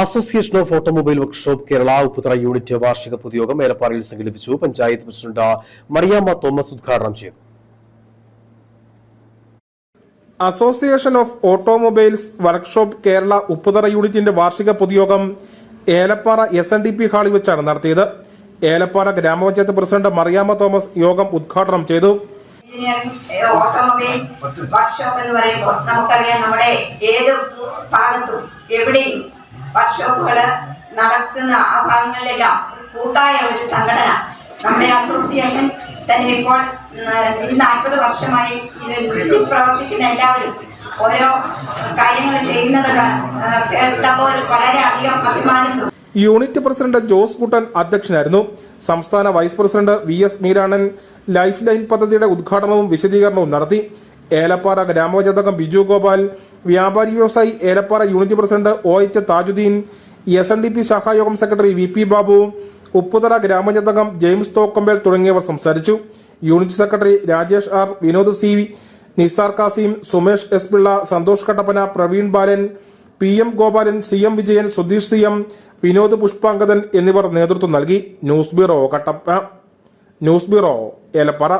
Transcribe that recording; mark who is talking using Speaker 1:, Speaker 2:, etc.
Speaker 1: Association of automobile workshop Kerala Upputhara unit വാർഷിക പൊതുയോഗം ഏലപ്പാറയിൽ സംഘടിപ്പിച്ചു. പഞ്ചായത്ത് പ്രസിഡന്റ് മറിയാമ്മ തോമസ് ഉദ്ഘാടനം ചെയ്തു.
Speaker 2: Association of automobiles workshop Kerala Upputhara യൂണിറ്റിന്റെ വാർഷിക പൊതുയോഗം Elappara S N D P ഹാളിൽ വെച്ചാണ് നടത്തിയത്. ഏലപ്പാറ ഗ്രാമപഞ്ചായത്ത് പ്രസിഡന്റ് മറിയാമ്മ തോമസ് യോഗം ഉദ്ഘാടനം ചെയ്തു.
Speaker 3: ഓട്ടോമൊബൈൽ വർക്ക്ഷോപ്പ് എന്ന് പറയുമ്പോൾ നമുക്കറിയാം നമ്മുടെ ഏത് ഭാഗത്തും എവിടെയും വർക്ക്ഷോപ്പുകൾ നടക്കുന്ന ആ ഭാഗങ്ങളിലെല്ലാം കൂട്ടായ ഒരു സംഘടന. നമ്മുടെ അസോസിയേഷൻ തന്നെ ഇപ്പോൾ നാൽപ്പത് വർഷമായി ഇതിൽ പ്രവർത്തിക്കുന്ന എല്ലാവരും ഓരോ കാര്യങ്ങൾ ചെയ്യുന്നത് കേട്ടപ്പോൾ വളരെയധികം അഭിമാനം
Speaker 2: യൂണിറ്റ് പ്രസിഡന്റ് ജോസ് കുട്ടൻ അധ്യക്ഷനായിരുന്നു. സംസ്ഥാന vice president V S Meeranan life line പദ്ധതിയുടെ ഉദ്ഘാടനവും വിശദീകരണവും നടത്തി. ഏലപ്പാറ ഗ്രാമചതകം ബിജു ഗോപാൽ വ്യാപാരി വ്യവസായി Elappara unit president O H Thajudheen S N D P ശാഖായോഗം secretary V P Babu Upputhara ഗ്രാമചതകം James Thokkampel തുടങ്ങിയവർ സംസാരിച്ചു. Unit secretary Rajesh R Vinod C Nisar Kasim Sumesh S Pillai Santhosh Kattappana Praveen Balan P M Gopalan C M Vijayan Sudheesh C M Vinod Pushpangadan എന്നിവർ നേതൃത്വം നൽകി. News bureau Kattappa news bureau Elappara.